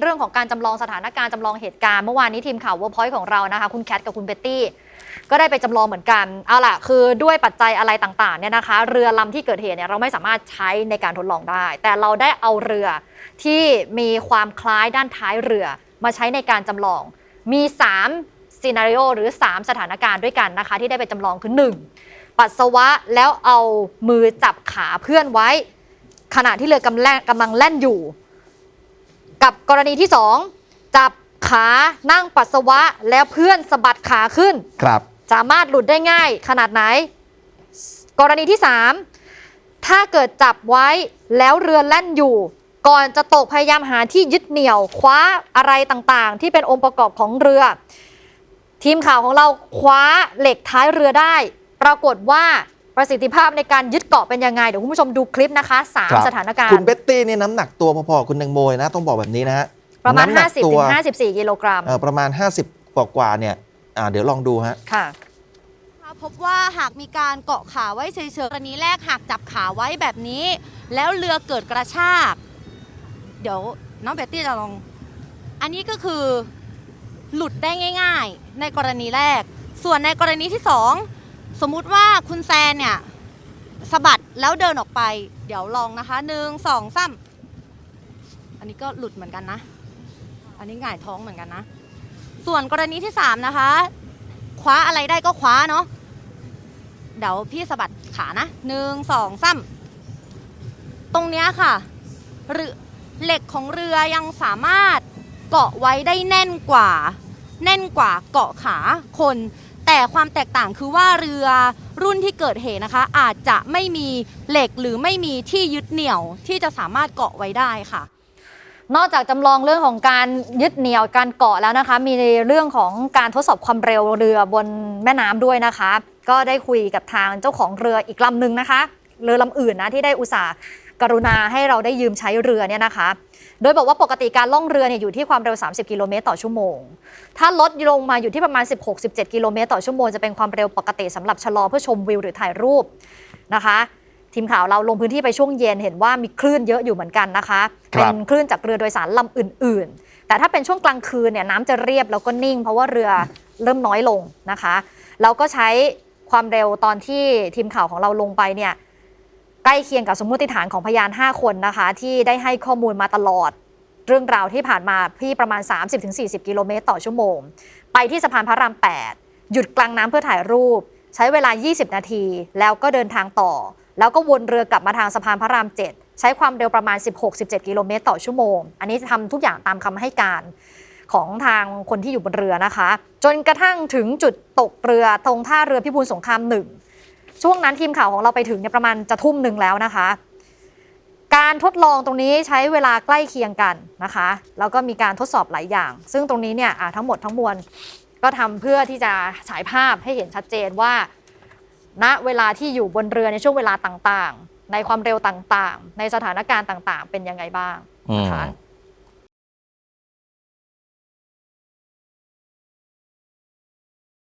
เรื่องของการจำลองสถานการณ์จำลองเหตุการณ์เมื่อวานนี้ทีมข่าวเวิร์พอยต์ของเรานะคะคุณแคทกับคุณเบตตี้ก็ได้ไปจำลองเหมือนกัน เอาล่ะ คือด้วยปัจจัยอะไรต่างๆเนี่ยนะคะ เรือลำที่เกิดเหตุเนี่ยเราไม่สามารถใช้ในการทดลองได้ แต่เราได้เอาเรือที่มีความคล้ายด้านท้ายเรือมาใช้ในการจำลอง มี3ซีนารีโอหรือ 3 สถานการณ์ด้วยกันนะคะ ที่ได้ไปจำลองคือ 1. ปัสสาวะแล้วเอามือจับขาเพื่อนไว้ ขณะที่เรือกำลังกำลังแล่นอยู่ กับกรณีที่ 2 จับขานั่งปัสสาวะแล้วเพื่อนสะบัดขาขึ้น ครับ สามารถหลุดได้ง่ายขนาดไหน กรณีที่ 3 ถ้าเกิดจับไว้แล้วเรือแล่นอยู่ ก่อนจะตกพยายามหาที่ยึดเหนี่ยวคว้าอะไรต่างๆ ที่เป็นองค์ประกอบของเรือ ทีมข่าวของเราคว้าเหล็กท้ายเรือได้ ปรากฏว่า ประสิทธิภาพในการยึดเกาะเป็นยังไง เดี๋ยวคุณผู้ชมดูคลิปนะคะสามครับ สถานการคุณณ์ เบตตี้นี่น้ำหนักตัวพอๆกับคุณแตงโมเลยนะต้องบอกแบบนี้นะฮะประมาณ น้ำหนักตัว50-54กิโลกรัมเอ่อประมาณ 50 กว่ากว่าๆเนี่ยอ่าเดี๋ยวลองดูฮะ ค่ะ ค่ะพบว่าหากมีการเกาะขาไว้เฉยๆกรณีแรกหากจับขาไว้แบบนี้ แล้วเรือเกิดกระชาก เดี๋ยวน้องเบตตี้จะลอง อันนี้ก็คือหลุดได้ง่าย ๆ ในกรณีแรก ส่วนในกรณีที่สอง สมมุติว่าคุณแซนเนี่ยสะบัดแล้วเดินออกไป เดี๋ยวลองนะคะหนึ่งสองสามอันนี้ก็หลุดเหมือนกันนะ อันนี้หง่ายท้องเหมือนกันนะ ส่วนกรณีที่สามนะคะ คว้าอะไรได้ก็คว้าเนาะเดี๋ยวพี่สะบัดขานะหนึ่งสองสามตรงเนี้ยค่ะเรือเหล็กของเรือยังสามารถเกาะไว้ได้แน่นกว่า แน่นกว่าเกาะขาคน แต่ความแตกต่างคือว่าเรือรุ่นที่เกิดเหตุนะคะ อาจจะไม่มีเหล็กหรือไม่มีที่ยึดเหนี่ยวที่จะสามารถเกาะไว้ได้ค่ะ นอกจากจำลองเรื่องของการยึดเหนี่ยวการเกาะแล้วนะคะ มีเรื่องของการทดสอบความเร็วเรือบนแม่น้ำด้วยนะคะ ก็ได้คุยกับทางเจ้าของเรืออีกลำหนึ่งนะคะ เรือลำอื่นนะที่ได้อุตส่าห์ กรุณาให้เราได้ยืมใช้เรือเนี่ยนะคะ โดยบอกว่าปกติการล่องเรือเนี่ยอยู่ที่ความเร็ว 30 กิโลเมตรต่อชั่วโมง ถ้าลดลงมาอยู่ที่ประมาณ 16-17 กิโลเมตรต่อชั่วโมงจะเป็นความเร็วปกติสำหรับชะลอเพื่อชมวิวหรือถ่ายรูปนะคะทีมข่าวเราลงพื้นที่ไปช่วงเย็นเห็นว่ามีคลื่นเยอะอยู่เหมือนกันนะคะคเป็รันบคลื่นจากเรือโดยสารลำอื่น ๆ แต่ถ้าเป็นช่วงกลางคืนเนี่ยน้ำจะเรียบแล้วก็นิ่ง เพราะว่าเรือเริ่มน้อยลงนะคะแล้วก็ใช้ความเร็วตอนที่ทีมข่าวของเราลงไปเนี่ย ใกล้เคียงกับสมมติฐานของพยาน 5 คนนะคะ ที่ได้ให้ข้อมูลมาตลอด เรื่องราวที่ผ่านมาที่ประมาณ 30-40 กิโลเมตรต่อชั่วโมง ไปที่สะพานพระราม 8 หยุดกลางน้ำเพื่อถ่ายรูป ใช้เวลา 20 นาที แล้วก็เดินทางต่อ แล้วก็วนเรือกลับมาทางสะพานพระราม 7 ใช้ความเร็วประมาณ 16-17 กิโลเมตรต่อชั่วโมง อันนี้ทำทุกอย่างตามคำให้การของทางคนที่อยู่บนเรือนะคะ จนกระทั่งถึงจุดตกเรือตรงท่าเรือพิบูลสงครามหนึ่ง ช่วงนั้นทีมข่าวของเราไปถึงเนี่ยประมาณจะทุ่มหนึ่งแล้วนะคะ การทดลองตรงนี้ใช้เวลาใกล้เคียงกันนะคะแล้วก็มีการทดสอบหลายอย่าง ซึ่งตรงนี้เนี่ยทั้งหมดทั้งมวลก็ทำเพื่อที่จะฉายภาพให้เห็นชัดเจนว่า ณเวลาที่อยู่บนเรือในช่วงเวลาต่างๆ ในความเร็วต่างๆ ในสถานการณ์ต่างๆ เป็นยังไงบ้างนะคะ